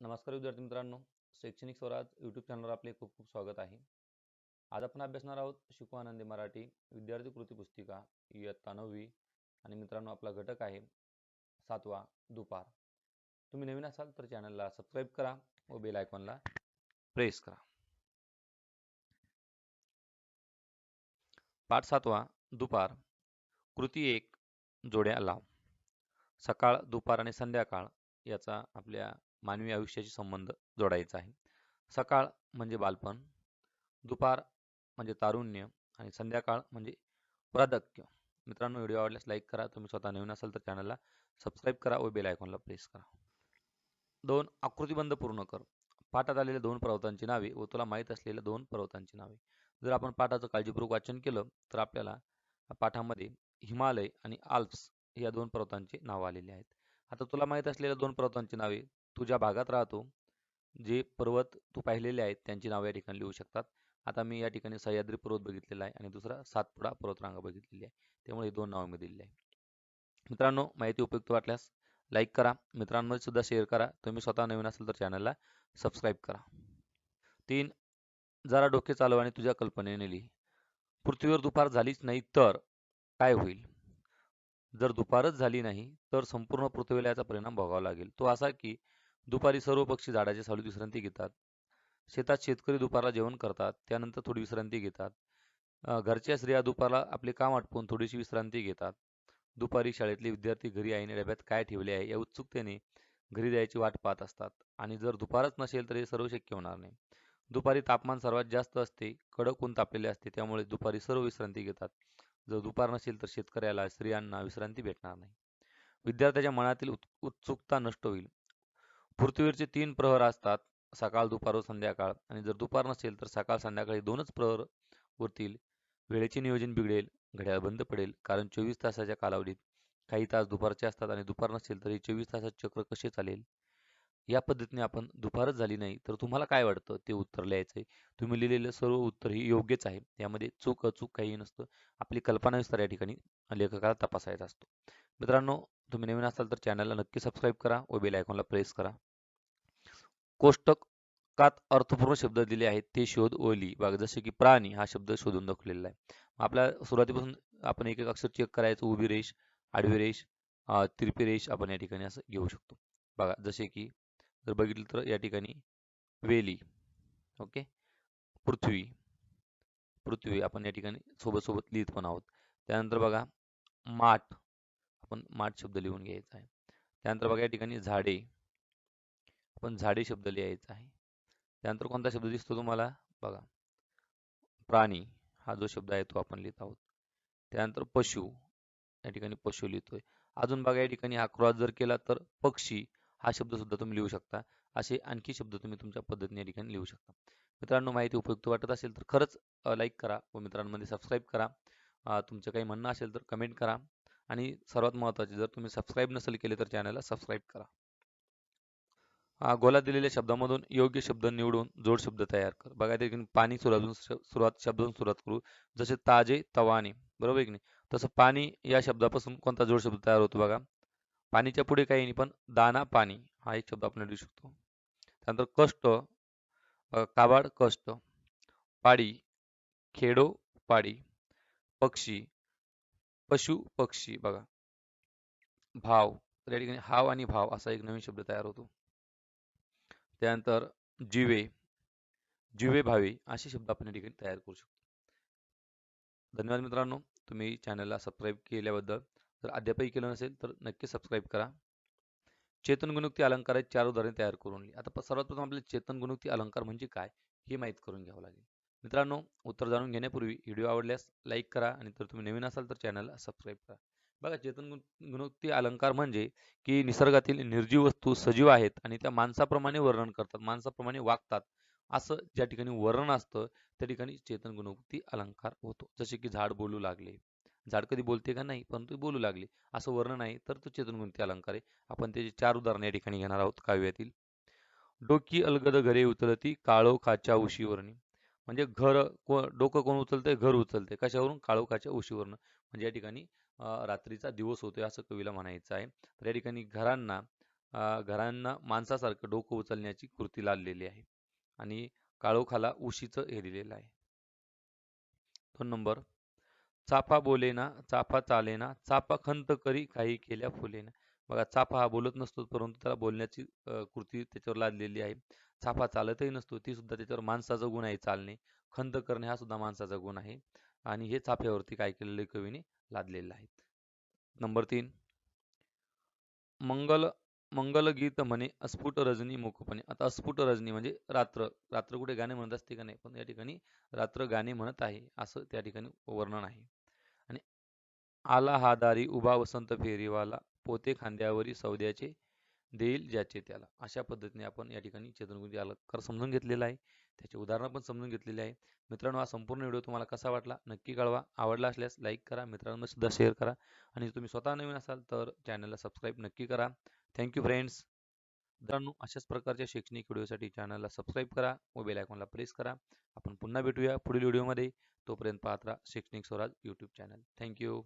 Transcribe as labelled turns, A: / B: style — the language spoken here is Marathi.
A: नमस्कार विद्यार्थी मित्रांनो. शैक्षणिक स्वराज यूट्यूब चॅनलवर आपले खूप खूप स्वागत आहे. आज आपण अभ्यासणार आहोत शिकू आनंदी मराठी विद्यार्थी कृती पुस्तिका इयत्ता नववी आणि मित्रांनो आपला घटक आहे सातवा दुपार. तुम्ही नवीन असाल तर चॅनलला सबस्क्राईब करा व बेल आयकॉनला प्रेस करा. पाठ सातवा दुपार. कृती एक जोड्या लाव. सकाळ दुपार आणि संध्याकाळ याचा आपल्या मानवी आयुष्याशी संबंध जोडायचा आहे. सकाळ म्हणजे बालपण दुपार म्हणजे तारुण्य आणि संध्याकाळ म्हणजे प्राधक्य मित्रांनो व्हिडिओ आवडल्यास लाईक करा तुम्ही स्वतः नवीन असाल तर चॅनलला सबस्क्राईब करा व बेल आयकॉनला प्रेस करा. दोन आकृतीबंध पूर्ण कर. पाठात आलेल्या दोन पर्वतांची नावे व तुला माहीत असलेल्या दोन पर्वतांची नावे. जर आपण पाठाचं काळजीपूर्वक वाचन केलं तर आपल्याला पाठामध्ये हिमालय आणि आल्प्स या दोन पर्वतांची नावं आलेली आहेत. आता तुला माहीत असलेल्या दोन पर्वतांची नावे तू ज्या भागात राहतो. जे पर्वत तू पाहिलेले आहेत त्यांची नावे या ठिकाणी लिहू शकतात. आता मी या ठिकाणी सह्याद्री पर्वत बघितलेला आहे आणि दुसरा सातपुडा पर्वतरांगा बघितलेली आहे. त्यामुळे दोन नावं मी दिलेली आहे मित्रांनो माहिती उपयुक्त वाटल्यास लाईक करा. मित्रांमध्ये सुद्धा शेअर करा. तुम्ही स्वतः नवीन असेल तर चॅनलला सबस्क्राईब करा. तीन जरा डोके चालव आणि तुझ्या कल्पनेने लिही. पृथ्वीवर दुपार झालीच नाही तर काय होईल? जर दुपारच झाली नाही तर संपूर्ण पृथ्वीला याचा परिणाम भोगावा लागेल. तो असा की दुपारी सर्व पक्षी झाडाच्या सावलीत विश्रांती घेतात. शेतात शेतकरी दुपारला जेवण करतात त्यानंतर थोडी विश्रांती घेतात. घरच्या स्त्रिया दुपारला आपले काम आटपून थोडीशी विश्रांती घेतात. दुपारी शाळेतले विद्यार्थी घरी आईने डब्यात काय ठेवले आहे या उत्सुकतेने घरी जायची वाट पाहत असतात. आणि जर दुपारच नसेल तर हे सर्व शक्य होणार नाही. दुपारी तापमान सर्वात जास्त असते कडक ऊन तापलेले असते त्यामुळे दुपारी सर्व विश्रांती घेतात. जर दुपार नसेल तर शेतकऱ्याला स्त्रियांना विश्रांती भेटणार नाही. विद्यार्थ्याच्या मनातील उत्सुकता नष्ट होईल. पृथ्वीवरचे तीन प्रहर असतात सकाळ दुपार व संध्याकाळ. आणि जर दुपार नसेल तर सकाळ संध्याकाळी दोनच प्रहर उरतील वेळेचे नियोजन बिघडेल घड्याळ बंद पडेल. कारण चोवीस तासाच्या कालावधीत काही तास दुपारचे असतात आणि दुपार नसेल तर हे चोवीस तासाचे चक्र कसे चालेल? या पद्धतीने आपण दुपारच झाली नाही तर तुम्हाला काय वाटतं? ते उत्तर लिहायचं आहे तुम्ही लिहिलेलं सर्व उत्तर हे योग्यच आहे. यामध्ये चूक अचूक काहीही नसतं. आपली कल्पना विस्तार या ठिकाणी लेखकाला तपासायचा असतो. मित्रांनो तुम्ही नवीन असाल तर चॅनलला नक्की सबस्क्राईब करा व बेल आयकॉनला प्रेस करा. कोष्टकात अर्थपूर्ण शब्द दिले आहेत ते शोध ओली बाग बघा जसे की प्राणी हा शब्द शोधून दाखवलेला आहे. आपल्या सुरुवातीपासून आपण एक एक अक्षर चेक करायचं. उभी रेष आडवी रेष तिरपी रेष आपण या ठिकाणी असं घेऊ शकतो. बघा जसे की जर बघितलं तर या ठिकाणी वेली ओके? पृथ्वी पृथ्वी आपण या ठिकाणी सोबत सोबत लिहित पण आहोत. त्यानंतर बघा माठ आपण माठ शब्द लिहून घ्यायचा आहे. त्यानंतर बघा या ठिकाणी झाडे आपण झाडे शब्द लिहायचा आहे. त्यानंतर कोणता शब्द दिसतो तुम्हाला? बघा प्राणी हा जो शब्द आहे तो आपण लिहित आहोत. त्यानंतर पशु या ठिकाणी पशु लिहितोय. अजून बघा या ठिकाणी हा क्रॉस जर केला तर पक्षी हा शब्द सुद्धा तुम्ही लिहू शकता. असे आणखी शब्द तुम्ही तुमच्या पद्धतीने या ठिकाणी लिहू शकता. मित्रांनो माहिती उपयुक्त वाटत असेल तर खरंच लाईक करा व मित्रांमध्ये सबस्क्राईब करा. तुमचं काही म्हणणं असेल तर कमेंट करा. आणि सर्वात महत्त्वाचे जर तुम्ही सबस्क्राईब नसेल केले तर चॅनलला सबस्क्राईब करा. गोला दिलेल्या शब्दामधून योग्य शब्द निवडून जोड शब्द तयार कर. बघा ते पाणी सुरुवातून सुरुवात शब्दातून सुरुवात करू. जसे ताजे तवाने. बरोबर की नाही? तसं पाणी या शब्दापासून कोणता जोड शब्द तयार होतो बघा? पाणीच्या पुढे काही नाही पण दाना पाणी हा एक शब्द आपण लिहू शकतो. त्यानंतर कष्ट काबाड कष्ट पाडी खेडो पाडी पक्षी पशु पक्षी बघा. भाव तर या ठिकाणी हाव आणि भाव असा एक नवीन शब्द तयार होतो. त्यानंतर जिवे जिवे भावे असे शब्द आपण या ठिकाणी तयार करू शकतो. धन्यवाद मित्रांनो तुम्ही चॅनलला सबस्क्राईब केल्याबद्दल. तर अद्यापही केलं नसेल तर नक्की सबस्क्राईब करा. चेतन गुणुक्ती अलंकाराची चार उदाहरणे तयार करून लिही. आता सर्वात प्रथम आपल्याला चेतन गुणुक्ती अलंकार म्हणजे काय हे माहीत करून घ्यावं लागेल. मित्रांनो उत्तर जाणून घेण्यापूर्वी व्हिडिओ आवडल्यास लाईक करा आणि जर तुम्ही नवीन असाल तर चॅनलला सबस्क्राईब करा. बघा चेतन गुणोक्ती अलंकार म्हणजे की निसर्गातील निर्जीव वस्तू सजीव आहेत आणि त्या माणसाप्रमाणे वर्णन करतात माणसाप्रमाणे वागतात. असं ज्या ठिकाणी वर्णन असतं त्या ठिकाणी चेतन गुणोक्ती अलंकार होतो. जसे की झाड बोलू लागले झाड कधी बोलते का नाही परंतु बोलू लागले. असं वर्णन आहे तर तो चेतन गुणोक्ती अलंकार आहे. आपण त्याचे चार उदाहरण या ठिकाणी घेणार आहोत काव्यातील. डोकी अलगद घरे उचलती काळोखाच्या उशीवरणी. म्हणजे घर को डोकं कोण उचलतंय? घर उचलते कशावरून? काळोखाच्या उशीवरनं. म्हणजे या ठिकाणी रात्रीचा दिवस होतोय असं कवीला म्हणायचं आहे. तर या ठिकाणी घरांना घरांना माणसासारखं डोकं उचलण्याची कृती लादलेली आहे. आणि काळोखाला उशीचं हे दिलेलं आहे. दोन नंबर चाफा बोलेना चाफा चालेना चाफा खंत करी काही केल्या फुलेना. बघा चाफा हा बोलत नसतो परंतु त्याला बोलण्याची कृती त्याच्यावर लादलेली आहे. चाफा चालतही नसतो ती सुद्धा त्याच्यावर माणसाचा गुण आहे चालणे. खंत करणे हा सुद्धा माणसाचा गुण आहे. आणि हे चाफ्यावरती काय केलेले कवीने? लादलेलं आहे. नंबर तीन. मंगल मंगल गीत म्हणे अस्फुट रजनी मुखपणे आता अस्फुट रजनी म्हणजे रात्र. रात्र कुठे गाणे म्हणत असते का नाही? पण या ठिकाणी रात्र गाणे म्हणत आहे. असं त्या ठिकाणी वर्णन आहे. आला हा दारी उभा वसंत फेरीवाला. पोते खांद्यावरी सौद्याचे देईल ज्याचे त्याला. अशा पद्धतीने आपण या ठिकाणी चेतनगुंजी अलंकार समजून घेतलेला आहे. त्याचे उदाहरणं पण समजून घेतलेले आहे. मित्रांनो हा संपूर्ण व्हिडिओ तुम्हाला कसा वाटला नक्की कळवा. आवडला असल्यास लाईक करा मित्रांना सुद्धा शेअर करा. आणि तुम्ही स्वतः नवीन असाल तर चॅनलला सबस्क्राईब नक्की करा. थँक्यू फ्रेंड्स मित्रांनो अशाच प्रकारच्या शैक्षणिक व्हिडिओसाठी चॅनलला सबस्क्राईब करा मोबाईल आयकॉनला प्रेस करा. आपण पुन्हा भेटूया पुढील व्हिडिओमध्ये. तोपर्यंत पाहत राहा शैक्षणिक स्वराज यूट्यूब चॅनल थँक्यू